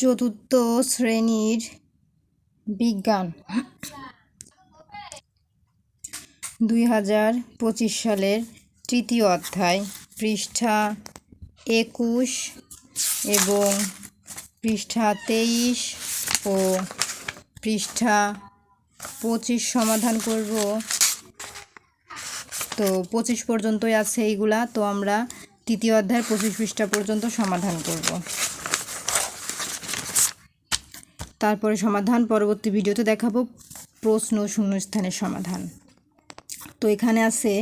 চতুর্থ শ্রেণির বিজ্ঞান। দুই হাজার পঁচিশ সালের তৃতীয় অধ্যায়, পৃষ্ঠা একুশ এবং পৃষ্ঠা তেইশ ও পৃষ্ঠা পঁচিশ সমাধান করব। তো পঁচিশ পর্যন্তই আছে এইগুলা, তো আমরা তৃতীয় অধ্যায়ের পঁচিশ পৃষ্ঠা পর্যন্ত সমাধান করব। তারপরে সমাধান, পরবর্তী ভিডিওতে দেখাবো প্রশ্ন শূন্যস্থানের সমাধান। তো এখানে আছে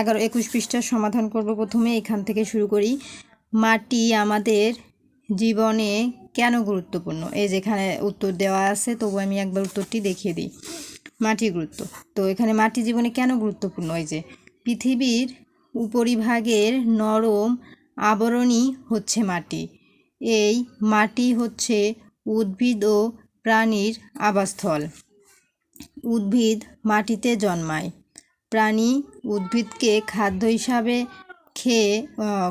এগারো, একুশ পৃষ্ঠার সমাধান করব প্রথমে, এখান থেকে শুরু করি। মাটি আমাদের জীবনে কেন গুরুত্বপূর্ণ? এই যেখানে উত্তর দেওয়া আছে, তবু আমি একবার উত্তরটি দেখিয়ে দিই। মাটির গুরুত্ব। তো এখানে মাটি জীবনে কেন গুরুত্বপূর্ণ? এই যে পৃথিবীর উপরিভাগের নরম আবরণই হচ্ছে মাটি। এই মাটি হচ্ছে উদ্ভিদ ও প্রাণীর আবাসস্থল। উদ্ভিদ মাটিতে জন্মায়। প্রাণী উদ্ভিদকে খাদ্য হিসাবে খেয়ে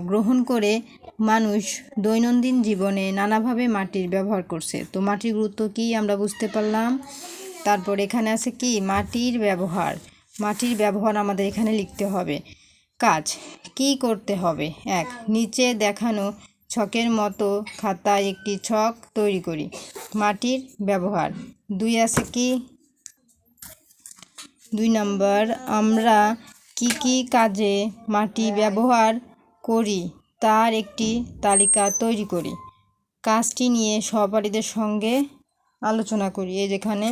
গ্রহণ করে মানুষ দৈনন্দিন জীবনে নানাভাবে মাটির ব্যবহার করছে। তো মাটির গুরুত্ব কী আমরা বুঝতে পারলাম? তারপর এখানে আছে কি? মাটির ব্যবহার। মাটির ব্যবহার আমাদের এখানে লিখতে হবে। কাজ কি করতে হবে? এক, নিচে দেখানো ছকের মতো খাতায় একটি ছক তৈরি করি। মাটির ব্যবহার। দুই আছে কি? দুই নম্বর, আমরা কি কি কাজে মাটি ব্যবহার করি তার একটি তালিকা তৈরি করি। কাজটি নিয়ে সহপাঠীদের সঙ্গে আলোচনা করি। এই যেখানে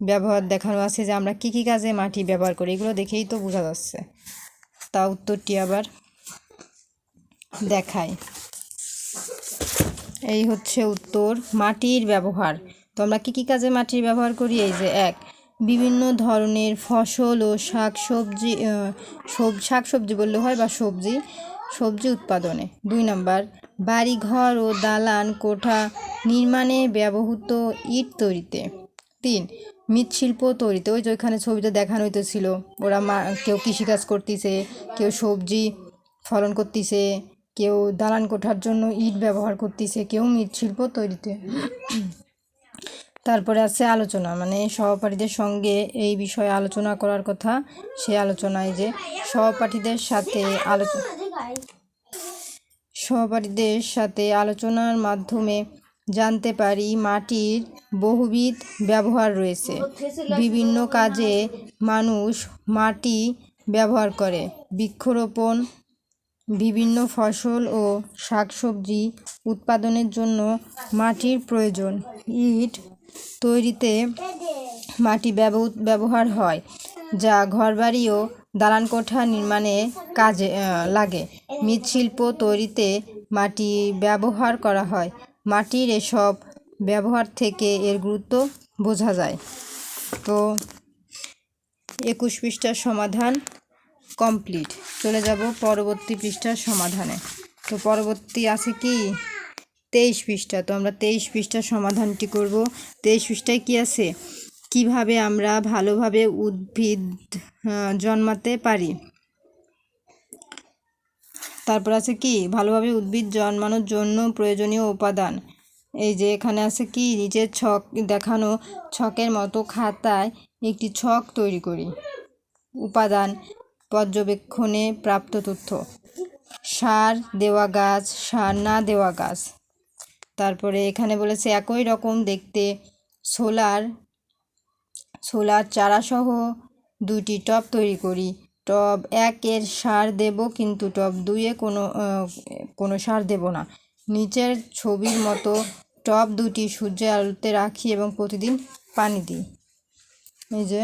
ব্যবহার দেখানো আছে যে আমরা কি কি কাজে মাটি ব্যবহার করি, এগুলো দেখেই তো বোঝা যাচ্ছে। তা উত্তরটি আবার দেখায় এই হচ্ছে উত্তর, মাটির ব্যবহার। তো আমরা কী কী কাজে মাটির ব্যবহার করি? এই যে এক, বিভিন্ন ধরনের ফসল ও শাক সবজি সব শাক সবজি বললে হয় বা সবজি সবজি উৎপাদনে। দুই নাম্বার, বাড়িঘর ও দালান কোঠা নির্মাণে ব্যবহৃত ইট তৈরিতে। তিন, মৃৎশিল্প তৈরিতে। ওই যে ওইখানে ছবিতে দেখানো হইতেছিল, ওরা মা, কেউ কৃষিকাজ করতেছে, কেউ সবজি ফলন করতেছে কেউ দালান কোঠার জন্য ইট ব্যবহার করতেছে, কেউ মৃৎশিল্প তৈরিতে। তারপরে আছে আলোচনা মানে সহপাঠীদের সঙ্গে এই বিষয়ে আলোচনা করার কথা, সে আলোচনায় যে সহপাঠীদের সাথে আলোচনা সহপাঠীদের সাথে আলোচনার মাধ্যমে জানতে পারি মাটির বহুবিধ ব্যবহার রয়েছে। বিভিন্ন কাজে মানুষ মাটি ব্যবহার করে, বৃক্ষরোপণ বিভিন্ন ফসল ও শাকসবজি উৎপাদনের জন্য মাটির প্রয়োজন। ইট তৈরিতে মাটি ব্যব- ব্যবহার হয়, যা ঘরবাড়ি ও দালান কোঠা নির্মাণে কাজে লাগে। মৃৎশিল্প তৈরিতে মাটি ব্যবহার করা হয়। মাটির এসব ব্যবহার থেকে এর গুরুত্ব বোঝা যায়। তো, একুশ পৃষ্ঠার সমাধান কমপ্লিট। চলে যাব পরবর্তী পৃষ্ঠার সমাধানে। তো পরবর্তী আছে কি? তেইশ পৃষ্ঠা। তো আমরা তেইশ পৃষ্ঠার সমাধানটি করব। তেইশ পৃষ্ঠায় কি আছে? কীভাবে আমরা ভালোভাবে উদ্ভিদ জন্মাতে পারি? তারপর আছে কি? ভালোভাবে উদ্ভিদ জন্মানোর জন্য প্রয়োজনীয় উপাদান। এই যে এখানে আছে কি? নিচের ছক দেখানো ছকের মতো খাতায় একটি ছক তৈরি করি। উপাদান পর্যবেক্ষণে প্রাপ্ত তথ্য। সার দেওয়া গাছ, সার না দেওয়া গাছ। তারপরে এখানে বলেছে, একই রকম দেখতে সোলার সোলার চারাসহ দুটি টব তৈরি করি। টব একের সার দেব, কিন্তু টব দুইয়ে কোনো কোনো সার দেব না। নিচের ছবির মতো টব দুটি সূর্যের আলোতে রাখি এবং প্রতিদিন পানি দিই। এই যে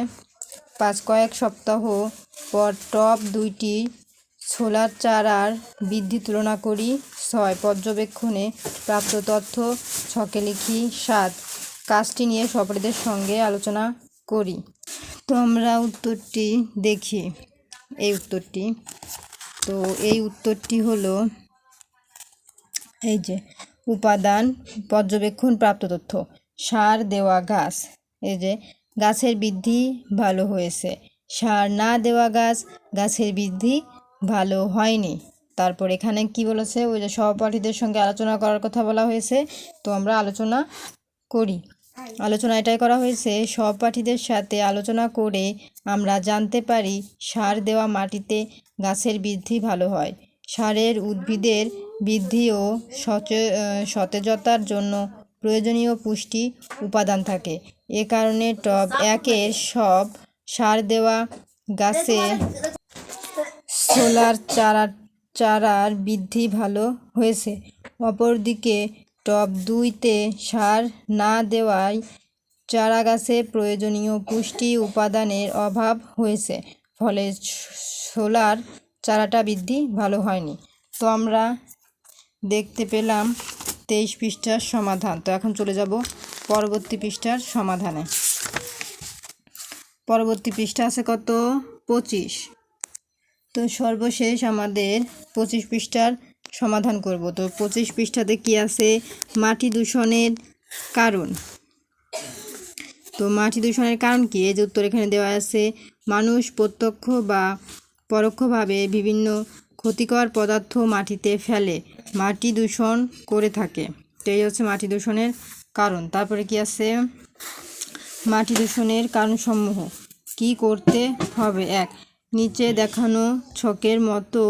পাঁচ কয়েক সপ্তাহ পর টপ দুইটি সোলার চারার বৃদ্ধি তুলনা করি। ছয় পর্যবেক্ষণে প্রাপ্ত তথ্য, ছকে লিখি সাত। কাজটি নিয়ে সপরিদের সঙ্গে আলোচনা করি। তো আমরা উত্তরটি দেখি। এই উত্তরটি। তো এই উত্তরটি হলো, এই যে, উপাদান পর্যবেক্ষণ প্রাপ্ত তথ্য। সার দেওয়া গাছ। এই যে গাছের বৃদ্ধি ভালো হয়েছে। সার না দেওয়া গাছ গাছের বৃদ্ধি ভালো হয়নি। তারপর এখানে কি বলেছে? ওই যে সহপাঠীদের সঙ্গে আলোচনা করার কথা বলা হয়েছে। তো আমরা আলোচনা করি। আলোচনা এটাই করা হয়েছে, সহপাঠীদের সাথে আলোচনা করে আমরা জানতে পারি সার দেওয়া মাটিতে গাছের বৃদ্ধি ভালো হয়। সারের উদ্ভিদের বৃদ্ধি ও সচে, সতেজতার জন্য প্রয়োজনীয় পুষ্টি উপাদান থাকে। এ কারণে টব একের সব সার দেওয়া গাছে সোলার চারা, চারার বৃদ্ধি ভালো হয়েছে। অপরদিকে টব দুইতে সার না দেওয়ায় চারা গাছে প্রয়োজনীয় পুষ্টি উপাদানের অভাব হয়েছে, ফলে সোলার চারাটা বৃদ্ধি ভালো হয়নি। তো আমরা দেখতে পেলাম তেইশ পৃষ্ঠার সমাধান। তো এখন চলে যাব পরবর্তী পৃষ্ঠার সমাধানে। পরবর্তী পৃষ্ঠা আছে কত? পঁচিশ। তো সর্বশেষ আমাদের পঁচিশ পৃষ্ঠার সমাধান করব। তো পঁচিশ পৃষ্ঠাতে কি আছে? মাটি দূষণের কারণ। তো মাটি দূষণের কারণ কি? এই যে উত্তর এখানে দেওয়া আছে, মানুষ প্রত্যক্ষ বা পরোক্ষভাবে বিভিন্ন ক্ষতিকর পদার্থ মাটিতে ফেলে, মাটি দূষণ করে থাকে। তো এই হচ্ছে মাটি দূষণের কারণ। তারপরে কি আছে? মাটি দূষণের কারণসমূহ। কি করতে হবে? এক, নিচে দেখানো ছকের মতো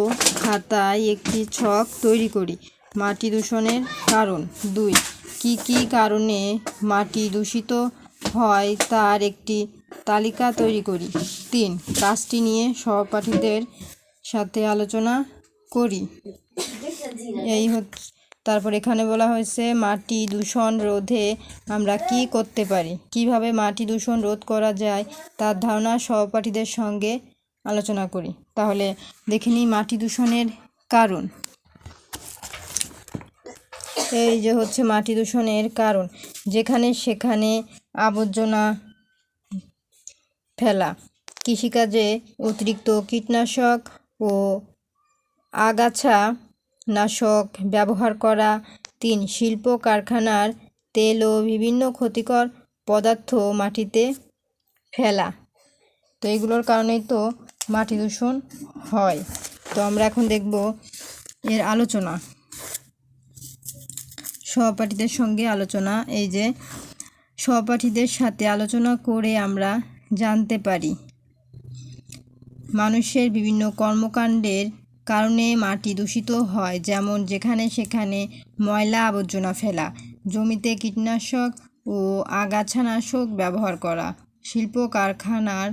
খাতায় একটি ছক তৈরি করি, মাটি দূষণের কারণ। দুই, কি কি কারণে মাটি দূষিত হয় তার একটি তালিকা তৈরি করি। তিন, কাজটি নিয়ে সহপাঠীদের সাথে আলোচনা করি। এই হচ্ছে তারপর এখানে বলা হয়েছে, মাটি দূষণ রোধে আমরা কি করতে পারি? কীভাবে মাটি দূষণ রোধ করা যায়? তার ধারণা সহপাঠীদের সঙ্গে আলোচনা করি। তাহলে দেখে নিই মাটি দূষণের কারণ। এই যে হচ্ছে মাটি দূষণের কারণ। যেখানে সেখানে আবর্জনা ফেলা। কৃষিকাজে অতিরিক্ত কীটনাশক ও আগাছা, নাশক, ব্যবহার করা তিন শিল্প কারখানার তেল ও বিভিন্ন ক্ষতিকর পদার্থ মাটিতে ফেলা। তো এগুলোর কারণেই তো মাটি দূষণ হয়। তো আমরা এখন দেখব এর আলোচনা। সহপাঠীদের সঙ্গে আলোচনা, এই যে সহপাঠীদের সাথে আলোচনা করে আমরা জানতে পারি। মানুষের বিভিন্ন কর্মকাণ্ডের কারণে মাটি দূষিত হয়, যেমন যেখানে সেখানে ময়লা আবর্জনা ফেলা, জমিতে কীটনাশক ও আগাছানাশক ব্যবহার করা, শিল্প কারখানার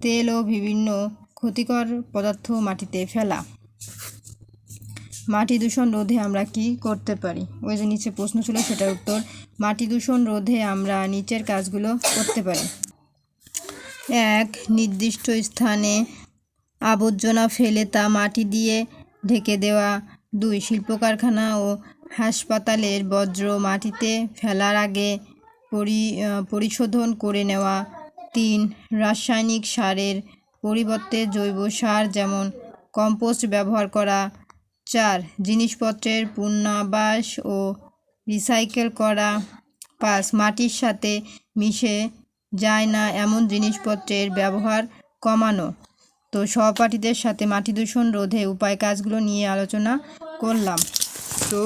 তেল ও বিভিন্ন ক্ষতিকর পদার্থ মাটিতে ফেলা। মাটি দূষণ রোধে আমরা কি করতে পারি? ওই যে নিচে প্রশ্ন ছিল, সেটার উত্তর, মাটি দূষণ রোধে আমরা নিচের কাজগুলো করতে পারি। এক, নির্দিষ্ট স্থানে আবর্জনা ফেলে তা মাটি দিয়ে ঢেকে দেওয়া। দুই শিল্প কারখানা ও হাসপাতালের বজ্র মাটিতে ফেলার আগে পরি পরিশোধন করে নেওয়া। তিন, রাসায়নিক সারের পরিবর্তে জৈব সার যেমন কম্পোস্ট ব্যবহার করা। চার, জিনিসপত্রের পুনর্বাস ও রিসাইকেল করা। পাঁচ, মাটির সাথে মিশে যায় না এমন জিনিসপত্রের ব্যবহার কমানো। তো সহপাঠীদের সাথে মাটি দূষণ রোধে উপায় কাজগুলো নিয়ে আলোচনা করলাম। তো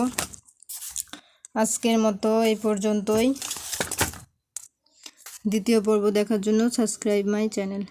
আজকের মতো এই পর্যন্তই। দ্বিতীয় পর্ব দেখার জন্য সাবস্ক্রাইব মাই চ্যানেল